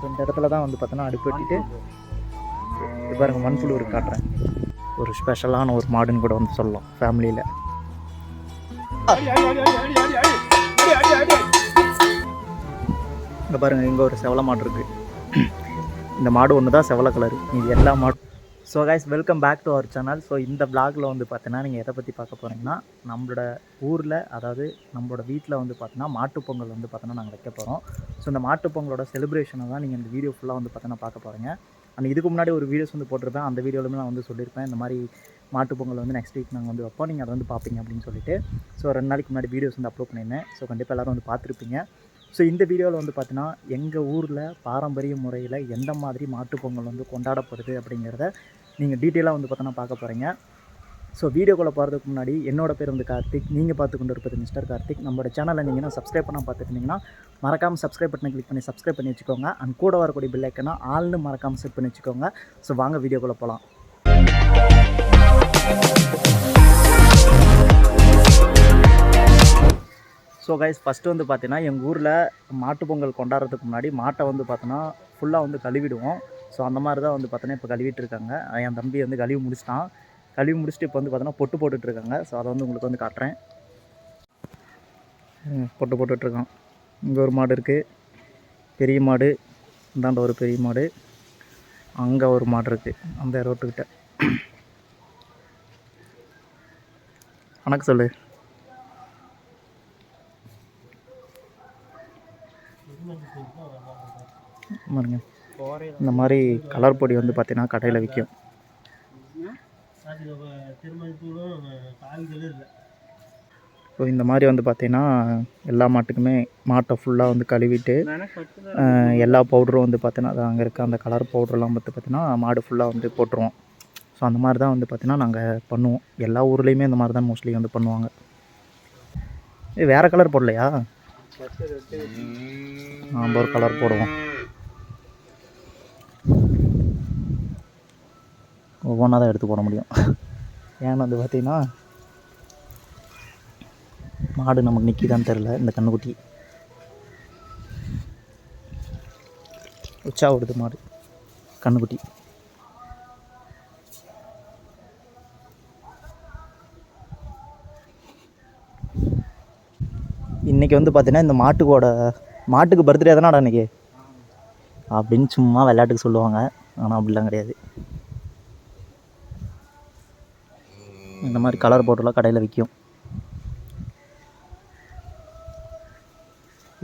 So இந்த இடத்துல தான் வந்து பார்த்தோன்னா அடுப்பு வெட்டிட்டு இது பாருங்க மண்புழு ஒரு காட்டுறேன். ஒரு ஸ்பெஷலான ஒரு மாடுன்னு கூட வந்து சொல்லலாம் ஃபேமிலியில் இங்கே பாருங்க இங்கே ஒரு செவலை மாடு இருக்குது இந்த மாடு ஒன்று தான் செவலை கலர் இது எல்லா மாடு so guys welcome back to our channel so இந்த பிளாகில் வந்து பார்த்தீங்கன்னா நீங்கள் எதை பற்றி பார்க்க போகிறீங்கன்னா நம்மளோட ஊரில் அதாவது நம்மளோட வீட்டில் வந்து பார்த்தீங்கன்னா மாட்டுப்பொங்கல் வந்து பார்த்தீங்கன்னா நாங்கள் வைக்க போகிறோம் ஸோ இந்த மாட்டுப் பொங்கலோட செலிப்ரேஷனை தான் நீங்கள் இந்த வீடியோ ஃபுல்லாக வந்து பார்த்தீங்கன்னா பார்க்க போகிறீங்க அண்ட் இதுக்கு முன்னாடி ஒரு வீடியோஸ் வந்து போட்டிருப்பேன். அந்த வீடியோலுமே நான் வந்து சொல்லியிருப்பேன். இந்த மாதிரி மாட்டுப்பொங்கல் வந்து நெக்ஸ்ட் வீக் நாங்கள் வந்து வைப்போம். நீங்கள் அதை வந்து பார்ப்பீங்க அப்படின்னு சொல்லிட்டு. ஸோ ரெண்டு நாளைக்கு முன்னாடி வீடியோஸ் வந்து அப்லோட் பண்ணியிருந்தேன். ஸோ கண்டிப்பாக எல்லோரும் வந்து பார்த்துருப்பீங்க. ஸோ இந்த வீடியோவில் வந்து பார்த்தீங்கன்னா எங்கள் ஊரில் பாரம்பரிய முறையில் எந்த மாதிரி மாட்டுப்பொங்கல் வந்து கொண்டாடப்படுது அப்படிங்கிறத நீங்கள் டீட்டெயிலாக வந்து பார்த்தோன்னா பார்க்க போகிறீங்க ஸோ வீடியோக்குள்ளே போகிறதுக்கு முன்னாடி என்னோட பேர் வந்து கார்த்திக். நீங்கள் பார்த்து கொண்டு இருப்பது மிஸ்டர் கார்த்திக். நம்மளோட சேனலை நீங்கள் சப்ஸ்கிரைப் பண்ண பார்த்துருந்தீங்கன்னா மறக்காமல் சப்ஸ்கிரைப் பட்டனை கிளிக் பண்ணி சப்ஸ்கிரைப் பண்ணி வச்சுக்கோங்க. அண்ட் கூட வரக்கூடிய பில் ஐக்கனா ஆள்னு மறக்காமல் செட் பண்ணி வச்சுக்கோங்க. ஸோ வாங்க வீடியோக்குள்ளே போகலாம் ஸோ கைஸ் ஃபஸ்ட்டு வந்து பார்த்தீங்கன்னா எங்கள் ஊரில் மாட்டுப் பொங்கல் கொண்டாடுறதுக்கு முன்னாடி மாட்டை வந்து பார்த்தோன்னா ஃபுல்லாக வந்து கழுவிடுவோம். ஸோ அந்த மாதிரி தான் வந்து பார்த்தோன்னா இப்போ கழுவிட்டு இருக்காங்க என் தம்பி வந்து கழுவி முடிச்சிட்டான். கழுவி முடிச்சுட்டு இப்போ வந்து பார்த்தோன்னா பொட்டு போட்டுட்டு இருக்காங்க ஸோ அதை வந்து உங்களுக்கு வந்து காட்டுறேன். பொட்டு போட்டுட்ருக்கான் இங்கே ஒரு மாடு இருக்குது பெரிய மாடு. இந்தாண்ட ஒரு பெரிய மாடு. அங்கே ஒரு மாடு இருக்குது அந்த ரோட்டுக்கிட்ட வணக்கம் சொல்லு. பாருங்க. இந்த மாதிரி கலர் பொடி வந்து பார்த்தீங்கன்னா கடையில் விற்கும் ஸோ இந்த மாதிரி வந்து பார்த்தீங்கன்னா எல்லா மாட்டுக்குமே மாட்டை ஃபுல்லாக வந்து கழுவிட்டு எல்லா பவுடரும் வந்து பார்த்தீங்கன்னா அது அங்கே இருக்க அந்த கலர் பவுடர்லாம் வந்து பார்த்தீங்கன்னா மாடு ஃபுல்லாக வந்து போட்டுருவோம். ஸோ அந்த மாதிரி தான் வந்து பார்த்தீங்கன்னா நாங்கள் பண்ணுவோம். எல்லா ஊர்லேயுமே இந்த மாதிரி தான் மோஸ்ட்லி வந்து பண்ணுவாங்க. வேறு கலர் போடலையா? ஒரு கலர் போடுவோம். ஒவ்வொன்றா தான் எடுத்து போட முடியும். ஏன்னு வந்து பார்த்தீங்கன்னா மாடு நமக்கு நிற்கிதான்னு தெரில இந்த கண்ணுக்குட்டி. உச்சா விடுது மாடு கண்ணுக்குட்டி. இன்றைக்கி வந்து பார்த்தீங்கன்னா இந்த மாட்டுக்கோட மாட்டுக்கு பர்த்டே தானடா இன்றைக்கி அப்படின்னு சும்மா விளையாட்டுக்கு சொல்லுவாங்க. ஆனால் அப்படிலாம் கிடையாது. இந்த மாதிரி கலர் போட்டுலாம் கடையில் விற்கும்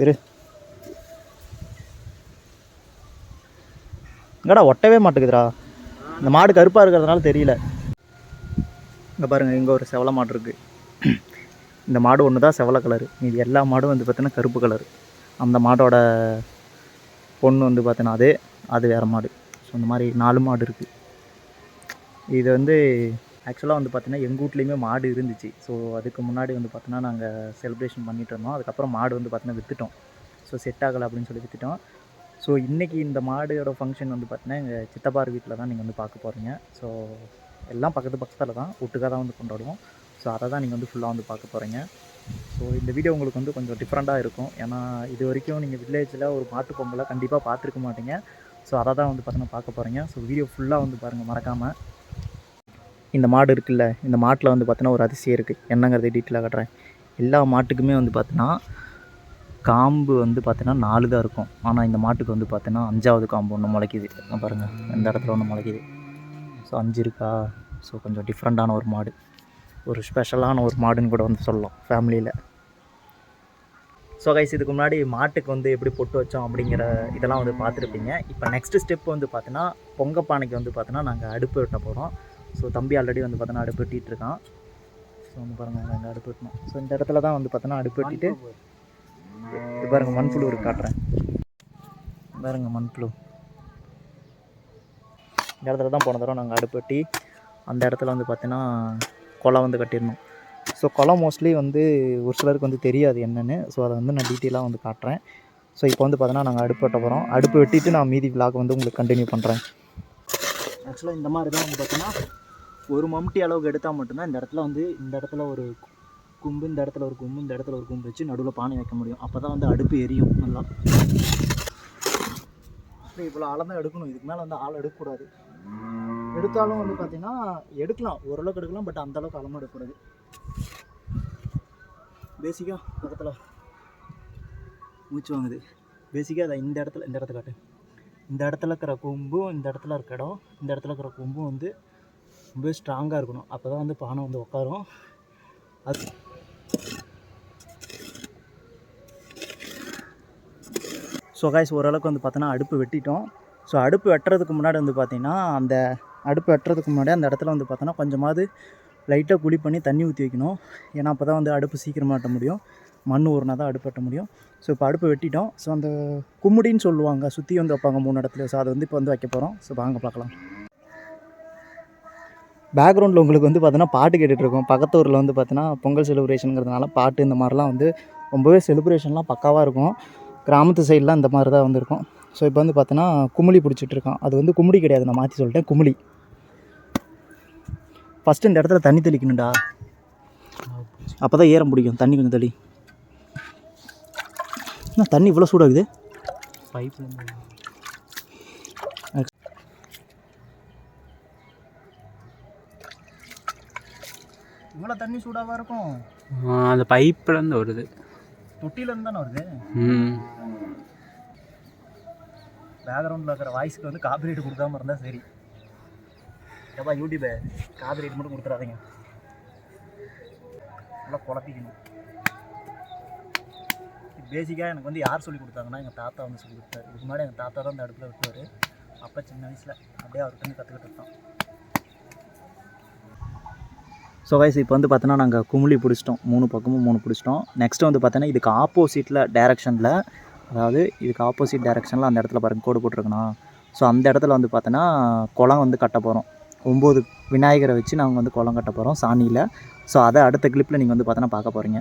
இரு. எங்கடா ஒட்டவே மாட்டேங்குதுடா. இந்த மாடு கருப்பாக இருக்கிறதுனால தெரியல. இங்கே பாருங்கள் இங்கே ஒரு செவலை மாடு இருக்குது இந்த மாடு ஒன்று தான் செவலை கலரு இது எல்லா மாடும் வந்து பார்த்தீங்கன்னா கருப்பு கலர் அந்த மாடோட பொண்ணு வந்து பார்த்தீங்கன்னா அது அது வேறு மாடு. ஸோ இந்த மாதிரி நாலு மாடு இருக்குது இது வந்து ஆக்சுவலாக வந்து பார்த்தீங்கன்னா எங்கள் வீட்லேயுமே மாடு இருந்துச்சு. ஸோ அதுக்கு முன்னாடி வந்து பார்த்தோன்னா நாங்கள் செலிப்ரேஷன் பண்ணிட்டு இருந்தோம். அதுக்கப்புறம் மாடு வந்து பார்த்தீங்கன்னா விற்றுட்டோம் ஸோ செட் ஆகலை அப்படின்னு சொல்லி விற்றுட்டோம் ஸோ இன்றைக்கி இந்த மாடோட ஃபங்க்ஷன் வந்து பார்த்தீங்கன்னா எங்கள் சித்தப்பார் வீட்டில் தான் நீங்கள் வந்து பார்க்க போகிறீங்க ஸோ எல்லாம் பக்கத்து பக்கத்தில் தான். ஒட்டுக்காக தான் வந்து கொண்டாடுவோம். ஸோ அதை தான் நீங்கள் வந்து ஃபுல்லாக வந்து பார்க்க போகிறீங்க ஸோ இந்த வீடியோ உங்களுக்கு வந்து கொஞ்சம் டிஃப்ரெண்ட்டாக இருக்கும். ஏன்னா இது வரைக்கும் நீங்கள் வில்லேஜில் ஒரு மாட்டு பொங்கலை கண்டிப்பாக பார்த்துருக்க மாட்டீங்க. ஸோ அதை தான் வந்து பார்த்தீங்கன்னா பார்க்க போகிறீங்க ஸோ வீடியோ ஃபுல்லாக வந்து பாருங்கள் மறக்காமல் இந்த மாடு இருக்குல்ல இந்த மாட்டில் வந்து பார்த்தோன்னா ஒரு அதிசயம் இருக்குது என்னங்கிறத டீட்டெயிலாக காட்டுறேன். எல்லா மாட்டுக்குமே வந்து பார்த்தோன்னா காம்பு வந்து பார்த்தோன்னா நாலு தான் இருக்கும். ஆனால் இந்த மாட்டுக்கு வந்து பார்த்தோன்னா அஞ்சாவது காம்பு ஒன்று முளைக்குது. பாருங்கள் இந்த இடத்துல ஒன்று முளைக்குது. ஸோ அஞ்சு இருக்கா? ஸோ கொஞ்சம் டிஃப்ரெண்ட்டான ஒரு மாடு. ஒரு ஸ்பெஷலான ஒரு மாடுன்னு கூட வந்து சொல்லலாம் ஃபேமிலியில் ஸோ கைஸ் இதுக்கு முன்னாடி மாட்டுக்கு வந்து எப்படி பொட்டு வச்சோம் அப்படிங்கிற இதெல்லாம் வந்து பார்த்துருப்பீங்க. இப்போ நெக்ஸ்ட் ஸ்டெப் வந்து பார்த்தீங்கன்னா பொங்க பானைக்கு வந்து பார்த்தோன்னா நாங்கள் அடுப்பு வெட்ட போகிறோம் ஸோ தம்பி ஆல்ரெடி வந்து பார்த்தோன்னா அடுப்பு இருக்கான். ஸோ வந்து பாருங்கள் நாங்கள் அடுப்பு வெட்டணும் ஸோ இந்த இடத்துல தான் வந்து பார்த்தோன்னா அடுப்பு வெட்டிட்டு இது பாருங்கள் மண்புழு இருக்கு காட்டுறேன். மண் மண்புழு இந்த இடத்துல தான் போன தடவை நாங்கள் அடுப்பு வெட்டி அந்த இடத்துல வந்து பார்த்தீங்கன்னா குளம் வந்து கட்டியிருந்தோம். ஸோ குளம் மோஸ்ட்லி வந்து ஒரு சிலருக்கு வந்து தெரியாது என்னென்னு. ஸோ அதை வந்து நான் டீட்டெயிலாக வந்து காட்டுறேன். ஸோ இப்போ வந்து பார்த்தீங்கன்னா நாங்கள் அடுப்பு வெட்ட போகிறோம் அடுப்பு வெட்டிட்டு நான் மீதி விலாக் வந்து உங்களுக்கு கண்டினியூ பண்ணுறேன் ஆக்சுவலாக இந்த மாதிரி தான் வந்து பார்த்தீங்கன்னா ஒரு மம்டி அளவுக்கு எடுத்தால் மட்டும்தான் இந்த இடத்துல வந்து இந்த இடத்துல ஒரு கும்பு இந்த இடத்துல ஒரு கும்பு இந்த இடத்துல ஒரு கும்பு வச்சு நடுவில் பானை வைக்க முடியும். அப்போ தான் வந்து அடுப்பு எரியும் நல்லா. இப்போ இவ்வளோ ஆழம் எடுக்கணும். இதுக்கு மேலே வந்து ஆள் எடுக்கக்கூடாது. எடுத்தாலும் வந்து பார்த்தீங்கன்னா எடுக்கலாம். ஓரளவுக்கு எடுக்கலாம் பட் அந்த அளவுக்கு ஆழமாக எடுக்கக்கூடாது. பேசிக்காக பக்கத்தில் மூச்சு வாங்குது. பேசிக்காக அதை இந்த இடத்துல இந்த இடத்துல காட்டு. இந்த இடத்துல இருக்கிற கொம்பும் இந்த இடத்துல இருக்க இடம் இந்த இடத்துல இருக்கிற கொம்பும் வந்து ரொம்பவே ஸ்ட்ராங்காக இருக்கணும். அப்போ தான் வந்து பானை வந்து உட்காரும் அது ஸோ காய்ஸ் ஓரளவுக்கு வந்து பார்த்தோன்னா அடுப்பு வெட்டிட்டோம். ஸோ அடுப்பு வெட்டுறதுக்கு முன்னாடி வந்து பார்த்திங்கன்னா அந்த அடுப்பு வெட்டுறதுக்கு முன்னாடி அந்த இடத்துல வந்து பார்த்தோன்னா கொஞ்சமாவது லைட்டாக குழி பண்ணி தண்ணி ஊற்றி வைக்கணும். ஏன்னா அப்போ தான் வந்து அடுப்பு சீக்கிரமாக வெட்ட முடியும். மண் ஊறினா தான் அடுப்பு வெட்ட முடியும். ஸோ இப்போ அடுப்பு வெட்டிட்டோம். ஸோ அந்த கும்முடின்னு சொல்லுவாங்க. சுற்றி வந்து வைப்பாங்க மூணு இடத்துல. ஸோ அதை வந்து இப்போ வந்து வைக்க போகிறோம் ஸோ வாங்க பார்க்கலாம். பேக்ரவுண்டில் உங்களுக்கு வந்து பார்த்தீங்கன்னா பாட்டு கேட்டுட்ருக்கோம் பக்கத்து ஊரில் வந்து பார்த்தீங்கன்னா பொங்கல் செலிப்ரேஷனுங்கிறதுனால பாட்டு இந்த மாதிரிலாம் வந்து ரொம்பவே செலிப்ரேஷன்லாம் பக்காவாக இருக்கும். கிராமத்து சைட்லாம் இந்த மாதிரி தான் வந்திருக்கும் ஸோ இப்போ வந்து பார்த்தீங்கன்னா குமிழி பிடிச்சிட்ருக்கான் அது வந்து குமிழி கிடையாது. நான் மாற்றி சொல்லிட்டேன். குமிழி. ஃபஸ்ட்டு இந்த இடத்துல தண்ணி தெளிக்கணும்டா. அப்போ தான் ஏற பிடிக்கும் தண்ணி கொஞ்சம் தெளி. என்ன தண்ணி இவ்வளோ சூடாகுது? பைப் இவ்வளோ தண்ணி சூடாக இருக்கும்? அந்த பைப்லேருந்து வருது. தொட்டிலேருந்து தானே வருது? ம். பேக்ரவுண்டில் இருக்கிற வாய்ஸ்க்கு வந்து காப்பிரைட் கொடுக்காம இருந்தால் சரி. ஏப்பா யூடியூபை காப்பிரைட் மட்டும் கொடுத்துறாதீங்க நல்லா குழப்பிக்கணும். பேசிக்காக எனக்கு வந்து யார் சொல்லி கொடுத்தாங்கன்னா எங்கள் தாத்தா வந்து சொல்லி கொடுத்தாரு. இதுக்கு முன்னாடி எங்கள் தாத்தா தான் அந்த அடுப்பில் விட்டுவார். அப்போ சின்ன வயசில் அப்படியே அவர்கிட்ட கற்றுக்கிட்டு இருந்தோம். ஸோ வயசு இப்போ வந்து பார்த்தோன்னா நாங்கள் குமிழி பிடிச்சிட்டோம். மூணு பக்கமும் மூணு பிடிச்சிட்டோம். நெக்ஸ்ட்டு வந்து பார்த்தோன்னா இதுக்கு ஆப்போசிட்டில் டேரெக்ஷனில் அதாவது இதுக்கு ஆப்போசிட் டேரெக்ஷனில் அந்த இடத்துல பாருங்கள் கோடு போட்டிருக்கணும் ஸோ அந்த இடத்துல வந்து பார்த்தோன்னா குளம் வந்து கட்ட போகிறோம் ஒம்பது விநாயகரை வச்சு நாங்கள் வந்து குளம் கட்ட போகிறோம் சாணியில். ஸோ அதை அடுத்த கிளிப்பில் நீங்கள் வந்து பார்த்தோன்னா பார்க்க போகிறீங்க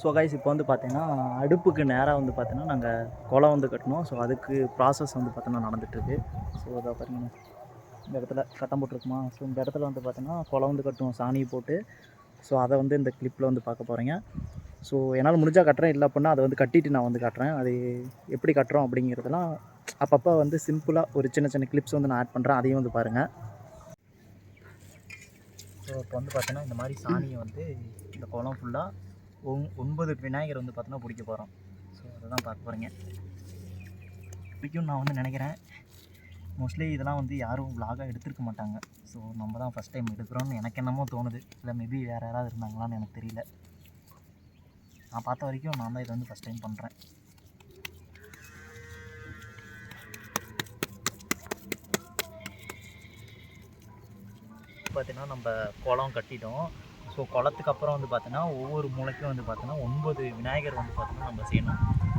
ஸோ கைஸ் இப்போ வந்து பார்த்தீங்கன்னா அடுப்புக்கு நேராக வந்து பார்த்தீங்கன்னா நாங்கள் குளம் வந்து கட்டணும் ஸோ அதுக்கு ப்ராசஸ் வந்து பார்த்தீங்கன்னா நடந்துகிட்ருக்கு ஸோ அதை பார்த்தீங்கன்னா இந்த இடத்துல கட்டம் போட்டிருக்குமா? ஸோ இந்த இடத்துல வந்து பார்த்தீங்கன்னா குளம் வந்து கட்டுவோம். சாணியை போட்டு. ஸோ அதை வந்து இந்த கிளிப்பில் வந்து பார்க்க போகிறீங்க ஸோ என்னால் முடிஞ்சால் கட்டுறேன். இல்லை அப்படின்னா அதை வந்து கட்டிட்டு நான் வந்து கட்டுறேன். அது எப்படி கட்டுறோம் அப்படிங்கிறதெல்லாம் அப்பப்போ வந்து சிம்பிளாக ஒரு சின்ன சின்ன கிளிப்ஸ் வந்து நான் ஆட் பண்ணுறேன் அதையும் வந்து பாருங்கள் ஸோ இப்போ வந்து பார்த்தீங்கன்னா இந்த மாதிரி சாணியை வந்து இந்த குளம் ஃபுல்லாக ஒன் ஒன்பது விநாயகர் வந்து பார்த்தோன்னா பிடிக்க போகிறோம் ஸோ அதை தான் பார்க்க போகிறீங்க பிடிக்கும் நான் வந்து நினைக்கிறேன். மோஸ்ட்லி இதெல்லாம் வந்து யாரும் விலாகாக எடுத்திருக்க மாட்டாங்க. ஸோ நம்ம தான் ஃபஸ்ட் டைம் எடுக்கிறோம்னு எனக்கு என்னமோ தோணுது. இல்லை மேபி வேறு யாராவது இருந்தாங்களான்னு எனக்கு தெரியல. நான் பார்த்த வரைக்கும் நான் தான் இதை வந்து ஃபஸ்ட் டைம் பண்ணுறேன் பார்த்தீங்கன்னா நம்ம குளம் கட்டிட்டோம். ஸோ குளத்துக்கு அப்புறம் வந்து பார்த்தீங்கன்னா ஒவ்வொரு மூளைக்கும் வந்து பார்த்தீங்கன்னா ஒன்பது விநாயகர் வந்து பார்த்தோன்னா நம்ம செய்யணும்.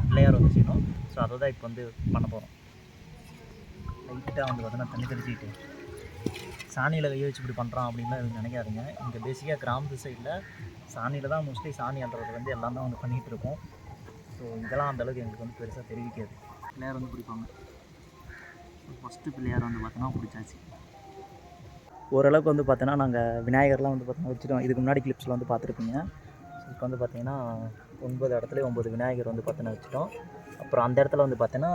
பிள்ளையார் வந்து செய்யணும். ஸோ அதை தான் இப்போ வந்து பண்ண போகிறோம் லைட்டாக வந்து பார்த்தோன்னா தண்ணி தெளிச்சிக்கிட்டு. சாணியில் கையை வச்சு இப்படி பண்ணுறான் அப்படின்லாம் எதுவும் நினைக்காதீங்க. இங்கே பேசிக்காக கிராமத்து சைடில் சாணியில் தான் மோஸ்ட்லி சாணி அன்றது வந்து எல்லாம் தான் வந்து பண்ணிகிட்டு இருக்கோம். ஸோ இதெல்லாம் அந்தளவுக்கு எங்களுக்கு வந்து பெருசாக தெரிவிக்காது. பிள்ளையார் வந்து பிடிப்பாங்க. ஃபஸ்ட்டு பிள்ளையார் வந்து பார்த்தோன்னா பிடிச்சாச்சு. ஓரளவுக்கு வந்து பார்த்தோன்னா நாங்கள் விநாயகர்லாம் வந்து பார்த்தோன்னா வச்சுட்டோம். இதுக்கு முன்னாடி கிளிப்ஸில் வந்து பார்த்துருப்பீங்க. இப்போ வந்து பார்த்தீங்கன்னா ஒன்பது இடத்துல ஒம்பது விநாயகர் வந்து பார்த்தோன்னா வச்சுட்டோம். அப்புறம் அந்த இடத்துல வந்து பார்த்தோன்னா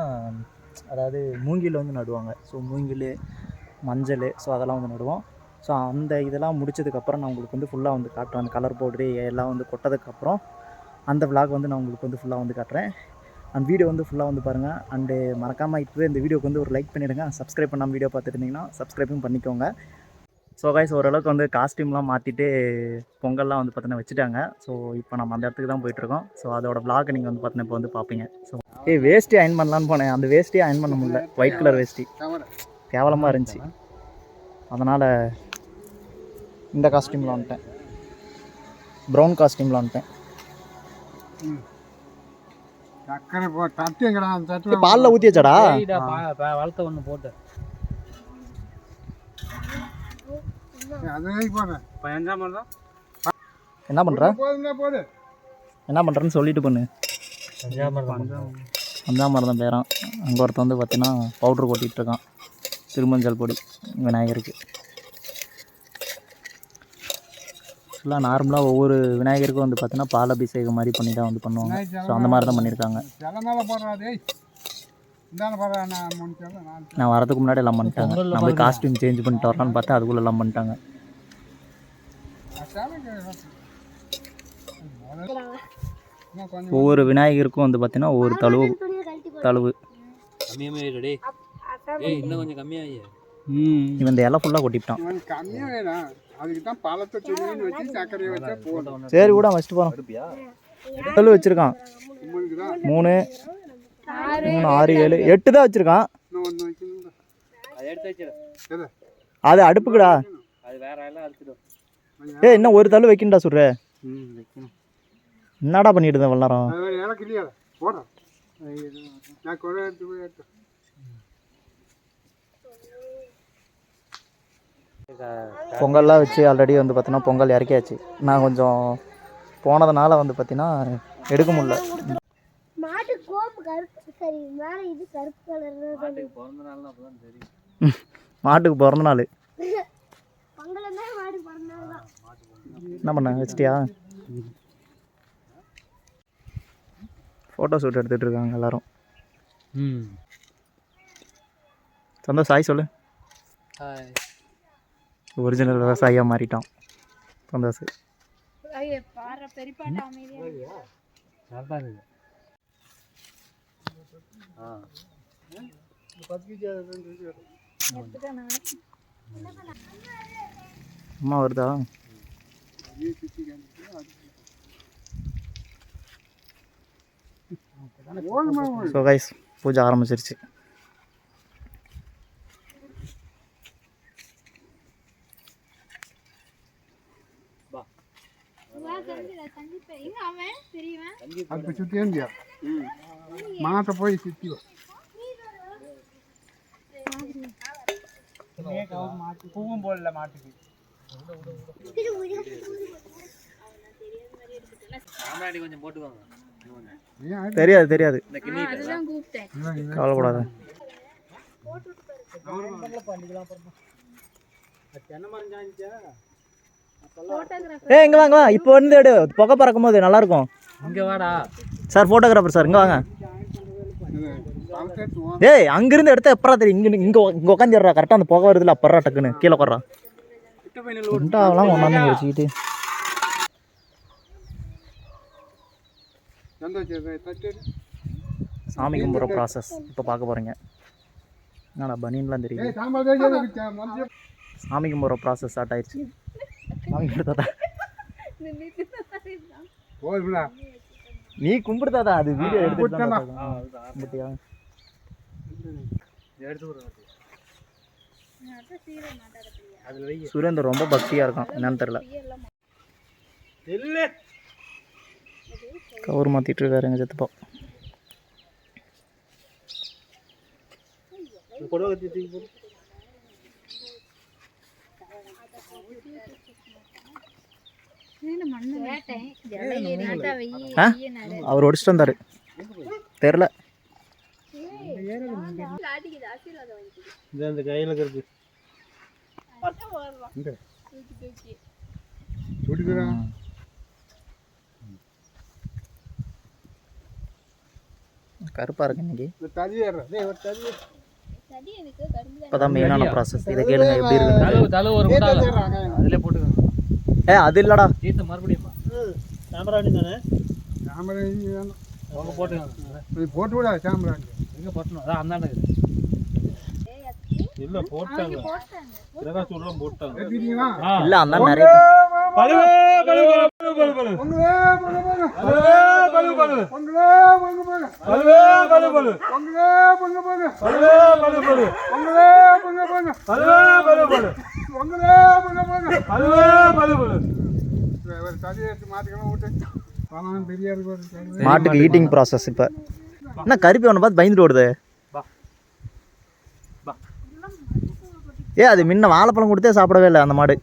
அதாவது மூங்கில் வந்து நடுவாங்க. ஸோ மூங்கில் மஞ்சள் ஸோ அதெல்லாம் வந்து நடுவோம். ஸோ அந்த இதெல்லாம் முடிச்சதுக்கப்புறம் நான் உங்களுக்கு வந்து ஃபுல்லாக வந்து காட்டுறேன். அந்த கலர் பவுட்ரு எல்லாம் வந்து கொட்டதுக்கப்புறம் அந்த விளாக் வந்து நான் உங்களுக்கு வந்து ஃபுல்லாக வந்து காட்டுறேன். அந்த வீடியோ வந்து ஃபுல்லாக வந்து பாருங்கள் அண்டு மறக்காமல் இப்போவே இந்த வீடியோக்கு வந்து ஒரு லைக் பண்ணிவிடுங்க சப்ஸ்கிரைப் பண்ணாமல் வீடியோ பார்த்துட்டு இருந்தீங்கன்னா சப்ஸ்கிரைபும் பண்ணிக்கோங்க. ஸோ கைஸ் ஓரளவுக்கு வந்து காஸ்டியூம்லாம் மாற்றிட்டு பொங்கல்லாம் வந்து பார்த்தீங்கன்னா வச்சுட்டாங்க. ஸோ இப்போ நம்ம அந்த இடத்துக்கு தான் போயிட்டுருக்கோம். ஸோ அதோட vlog நீங்கள் வந்து பார்த்தீங்கன்னா இப்போ வந்து பார்ப்பீங்க ஸோ ஏய் வேஷ்டி அயன் பண்ணலான்னு போனேன். அந்த வேஷ்டியை அயன் பண்ண முடியல. ஒயிட் கலர் வேஷ்டி கேவலமாக இருந்துச்சு. அதனால் இந்த காஸ்டியூமில் வந்துட்டேன். ப்ரௌன் காஸ்டியூமில் வந்துட்டேன். பாலில் ஊற்றி வச்சாடா? வளர்த்த ஒன்று போட்டு அது வரைக்கும் போடுறேன் பதினஞ்சாம் தான் என்ன பண்ணுற என்ன பண்ணுறேன்னு சொல்லிட்டு பண்ணு. அஞ்சாம் மரம் தான் பேரான். அங்கே ஒருத்தன் வந்து பார்த்தீங்கன்னா பவுட்ரு கொட்டிகிட்டு இருக்கான். திருமஞ்சள் பொடி விநாயகருக்கு. ஃபுல்லாக நார்மலாக ஒவ்வொரு விநாயகருக்கும் வந்து பார்த்தீங்கன்னா பால் அபிஷேகம் மாதிரி பண்ணி தான் வந்து பண்ணுவாங்க. ஸோ அந்த மாதிரி தான் பண்ணியிருக்காங்க சில மேலே போடுறா டேய் இந்தாண்ட பாரு நான் முடிச்சல நான் நான் வரதுக்கு முன்னாடி எல்லாம் பண்ணிட்டாங்க. போய் காஸ்டியூம் சேஞ்ச் பண்ணிட்டு வரலான்னு பார்த்தா அதுக்குள்ள எல்லாம் பண்ணிட்டாங்க. ஒவ்வொரு விநாயகருக்கும் வந்து பார்த்தீங்கன்னா ஒவ்வொரு தழுவு தழுவு. கம்மியாக டேய். ஏய் இன்னும் கொஞ்சம் கம்மியாகி இவன் இந்த இலை ஃபுல்லாக கொட்டிவிட்டான் சரி கூட வச்சுட்டு போகிறான் தழுவு வச்சுருக்கான். மூணு. மூணு ஆறு ஏழு. எட்டு. தான் வச்சுருக்கான். அதை அடுப்புக்குடா. ஏய் இன்னும் ஒரு தள்ளு வைக்கணும்டா சொல்ற என்னடா பண்ணிட்டு இருந்தேன் வல்லாரம் பொங்கல்லாம் வச்சு ஆல்ரெடி வந்து பார்த்தீங்கன்னா பொங்கல் இறக்கியாச்சு. நான் கொஞ்சம் போனதுனால வந்து பார்த்தீங்கன்னா எடுக்க முடியல. மாட்டு கோம்பு கருப்பு சரி மேல இது கருப்பு கலர்ல பிறந்த நாள் அப்போ தான் தெரியும். மாட்டுக்கு பிறந்த நாள். பொங்கல் தான். மாடு பிறந்தாங்க தான் என்ன பண்ண வச்சிட்டியா? ஃபோட்டோ ஷூட் எடுத்துகிட்டு இருக்காங்க எல்லாரும். ம். சந்தோஷ் சாய் சொல்லு. ஹாய் ஒரிஜினல் விவசாயியாக மாறிட்டான். சந்தோஷ். பாரு பெரியப்பாட்ட அமைதியா நல்லா இருக்கு. ஆ அம்மா வருதா? ஸோ கைஸ் பூஜை ஆரம்பிச்சிருச்சு. எங்க அவன் மாட்டை போய் சுற்றி பூவும் போடல மாட்டுக்கு கொஞ்சம் போட்டுக்கோங்க தெரியாது தெரியாது. கவலைப்படாத. ஏ இங்கே வாங்க வா. இப்போ வந்து எடு புகை பறக்கும் போது நல்லா இருக்கும். இங்க வாடா. சார் ஃபோட்டோகிராஃபர் சார் இங்கே வாங்க. ஏய் அங்கிருந்து எடுத்தா எப்பரா தெரியும்? இங்கே இங்கே இங்கே உட்காந்துடுறா கரெக்டாக அந்த புகை வருதுல அப்பறா டக்குன்னு. கீழே உட்றா குண்டாவெல்லாம் ஒன்றாந்து வச்சுக்கிட்டு. சாமி கும்பிட்ற ப்ராசஸ் இப்போ பார்க்க போகிறீங்க என்னடா இருக்கு மஞ்சள் சாமி கும்பிட்ற ப்ராசஸ் ஸ்டார்ட் ஆயிடுச்சு. சாமி போதுங்களா நீ கும்பிடுதாதா? அது வீடியோ எடுத்து சுரேந்தர் ரொம்ப பக்தியாக இருக்கான். என்னன்னு தெரில இல்லை. கவர் மாற்றிட்டு இருக்காரு எங்கள் சித்தப்பா கொடுவ கத்தி தூக்கி போடு ஆ அவர் ஒடிச்சிட்டு வந்தார். தெரில இந்த கையில் கருப்பாக இருக்கு இன்னைக்கு. இந்த தறி ஏறுற. டேய் ஒரு தறி ஏறு. இப்போ தான் மெயினான ப்ராசஸ் இதை கேளுங்க எப்படி ஏறுறாங்க. அதிலே போட்டுக்கோங்க. ஏ அது இல்லடா. ஈத்த மறுபடியும் சாம்பிராணி தானே? இது வேணும். அவங்க இது போட்டு விடா சாம்பார் எங்கே போட்டணும்? அதான் அந்தாண்ட இல்லை போட்டாங்க. பிரகாஷ் உள்ள போட்டாங்க இல்லை அந்த நிறைய பொங்கலே பொங்க பொங்க பொங்கலே பொங்க பொங்க பொங்கலே பொங்க பொங்க பொங்கலே பொங்க பொங்க பொங்கலே பொங்க பொங்க ஒரு தறி எடுத்து மாட்டிக்கலாம் விட்டு பணம் பெரிய இருக்கு ஒரு தறி. மாட்டுக்கு ஈட்டிங் ப்ராசஸ் இப்போ. என்ன கருப்பி ஒன்று பார்த்து பயந்துட்டு ஓடுது? ஏ அது முன்ன வாழைப்பழம் கொடுத்தே சாப்பிடவே இல்லை அந்த மாடு.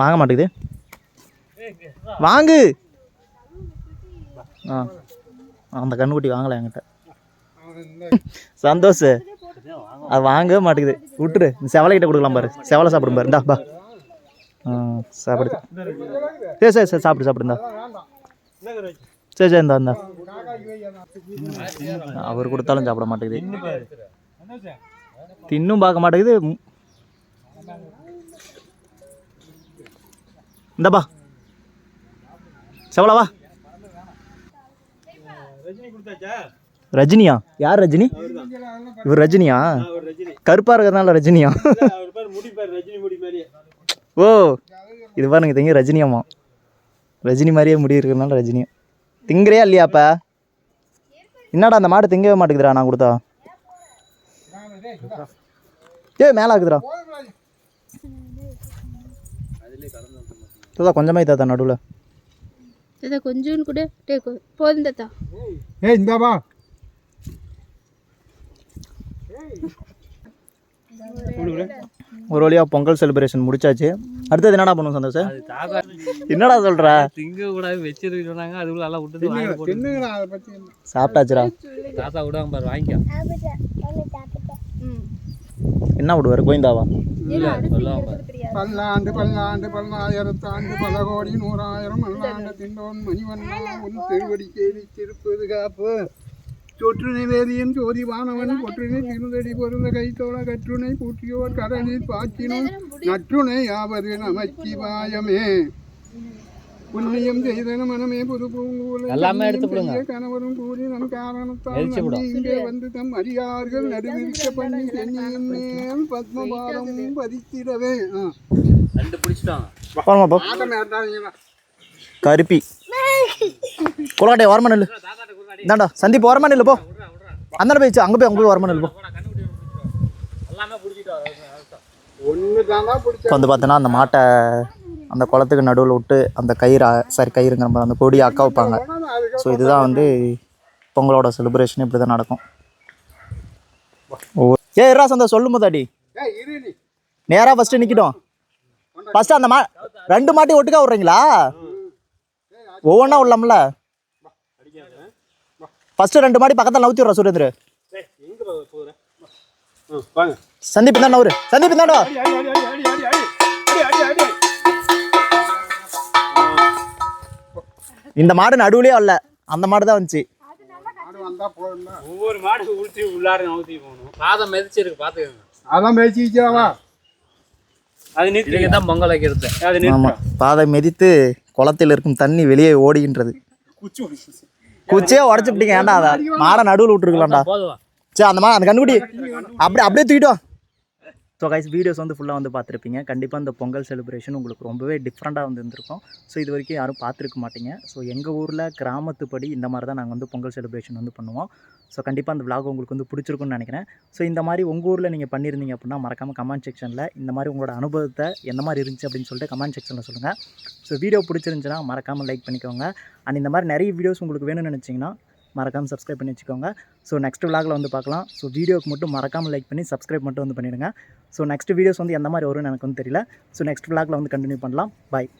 வாங்க மாட்டேங்குது வாங்கு. ஆ. அந்த கண்ணுக்குட்டி வாங்கலை என்கிட்ட. சந்தோஷ். அது வாங்கவே மாட்டேங்குது. விட்டுரு. இந்த செவலை கொடுக்கலாம் பாரு. செவலை சாப்பிடும் பாரு. இந்தா பா. ஆ சாப்பிடு. சரி சரி சரி சாப்பிடு சாப்பிடுந்தா சரி சரி இந்தா இந்தா. அவர் கொடுத்தாலும் சாப்பிட மாட்டேங்குது. தின்னும் பார்க்க மாட்டேங்குது. இந்தாப்பா இந்தப்பா ரஜினியா? யார் ரஜினி? இவர் ரஜினியா? கருப்பா இருக்கிறதுனால ரஜினியா? ஓ இது பாருங்க திங்க ரஜினியாமா ரஜினி மாதிரியே முடி இருக்கிறதுனால ரஜினியா. திங்கிறியா இல்லையா அப்ப? என்னடா அந்த மாடு திங்கவே மாட்டேங்குதுடா நான் கொடுத்தா? ஏ மேலே ஆகுதுடா தாத்தா கொஞ்சமே தாத்தா நடுவில். தாத்தா கொஞ்சோன்னு கூட டே போதும் தாத்தா. ஏய் இந்தா ஒரு வழியா பொங்கல் செலிப்ரேஷன் முடிச்சாச்சு. அடுத்தது என்னடா பண்ணுவோம் சந்தோஷம் என்னடா சொல்கிற திங்க கூடாது வச்சிருக்கு சொன்னாங்க அதுக்குள்ள நல்லா விட்டு சாப்பிட்டாச்சுடா. தாத்தா விடாம பாரு வாங்கிக்க. என்ன விடுவார்? கோயந்தாவா? பல்லாண்டு பல்லாண்டு பல்லாயிரத்தாண்டு பல கோடி நூறாயிரம் அல்லாண்டு திண்டோன் மணிவண்ணா உன் திருவடி கேலி திருப்பது காப்பு. தொற்றுனை வேதியன் ஜோதி வானவன் பொற்றுனை திருந்தடி பொருந்த கைத்தோட கற்றுனை பூட்டியோர் கடலில் பாய்ச்சினும் நற்றுணை யாவது நமச்சிவாயமே உன்னையும் செய்தன மனமே புது பூங்கூல எல்லாமே எடுத்து விடுங்க கணவரும் கூறி நம் காரணத்தால் இங்கே வந்து தம் அரியார்கள் நடுவிருக்க பண்ணி சென்னையின் மேல் பதித்திடவே. ரெண்டு பிடிச்சிட்டாங்க கருப்பி. குளக்காட்டை ஓரமா நெல் இந்தாண்டா சந்திப்பு ஓரமா நெல் போ. அந்த போயிடுச்சு அங்கே போய் அங்கே போய் ஓரமா நெல் போ. வந்து பார்த்தோன்னா அந்த மாட்டை அந்த குளத்துக்கு நடுவில் விட்டு அந்த கயிறு சாரி கயிறுங்கிற மாதிரி அந்த கொடியை அக்கா வைப்பாங்க. ஸோ இதுதான் வந்து பொங்கலோட செலிப்ரேஷன் இப்படி தான் நடக்கும். ஓ ஏ இரா சந்தா சொல்லு முதாடி ஏய் இரு நீ நேராக ஃபஸ்ட்டு நிற்கிட்டோம் ஃபஸ்ட்டு அந்த மா ரெண்டு மாட்டையும் ஒட்டுக்கா விட்றீங்களா? ஒவ்வொன்றா விடலாம்ல. ஃபஸ்ட்டு ரெண்டு மாடி பக்கத்தில் நவுத்தி விட்றா சுரேந்திர. சந்தீப் தான் நவரு சந்தீப் தான் இந்த மாடு நடுவுலயே வரல. அந்த மாடு தான் வந்துச்சு. ஒவ்வொரு மாடு ஊற்றி உள்ளார நவுத்தி போகணும். பாதம் மிதிச்சிருக்கு பார்த்துக்கோங்க அதான் பேச்சு வச்சிடவா அது நிறுத்தி தான் பொங்கல் வைக்கிறது. அது ஆமாம் பாதை மிதித்து குளத்தில் இருக்கும் தண்ணி வெளியே ஓடுகின்றது குச்சியே உடச்சுப்பிட்டீங்க ஏன்டா அதை மாடை நடுவில் விட்டுருக்கலாம்டா. சரி அந்த மாதிரி அந்த கண்ணுக்குடி அப்படியே அப்படியே தூக்கிட்டோம் ஸோ கைஸ் வீடியோஸ் வந்து ஃபுல்லாக வந்து பார்த்துருப்பீங்க. கண்டிப்பாக இந்த பொங்கல் செலிப்ரேஷன் உங்களுக்கு ரொம்பவே டிஃப்ரெண்ட்டாக வந்து இருந்திருக்கும். ஸோ இது வரைக்கும் யாரும் பார்த்துருக்க மாட்டீங்க. ஸோ எங்கள் ஊரில் கிராமத்துப்படி இந்த மாதிரி தான் நாங்கள் வந்து பொங்கல் செலிப்ரேஷன் வந்து பண்ணுவோம். ஸோ கண்டிப்பாக அந்த விளாக் உங்களுக்கு வந்து பிடிச்சிருக்குன்னு நினைக்கிறேன். ஸோ இந்த மாதிரி உங்கள் ஊரில் நீங்கள் பண்ணியிருந்தீங்க அப்படின்னா மறக்காமல் கமெண்ட் செக்ஷனில் இந்த மாதிரி உங்களோட அனுபவத்தை எந்த மாதிரி இருந்துச்சு அப்படின்னு சொல்லிட்டு கமெண்ட் செக்ஷனில் சொல்லுங்கள் ஸோ வீடியோ பிடிச்சிருந்துச்சுன்னா மறக்காமல் லைக் பண்ணிக்கோங்க. அண்ட் இந்த மாதிரி நிறைய வீடியோஸ் உங்களுக்கு வேணும்னு நினச்சிங்கன்னா மறக்காமல் சப்ஸ்கிரைப் பண்ணி வச்சுக்கோங்க. ஸோ நெக்ஸ்ட் விலாகில் வந்து பார்க்கலாம். ஸோ வீடியோக்கு மட்டும் மறக்காமல் லைக் பண்ணி சப்ஸ்கிரைப் மட்டும் வந்து பண்ணிடுங்க. ஸோ நெக்ஸ்ட் வீடியோஸ் வந்து எந்த மாதிரி வரும்னு எனக்கு வந்து தெரியல. ஸோ நெக்ஸ்ட் விலாகில் வந்து கண்டினியூ பண்ணலாம். பாய்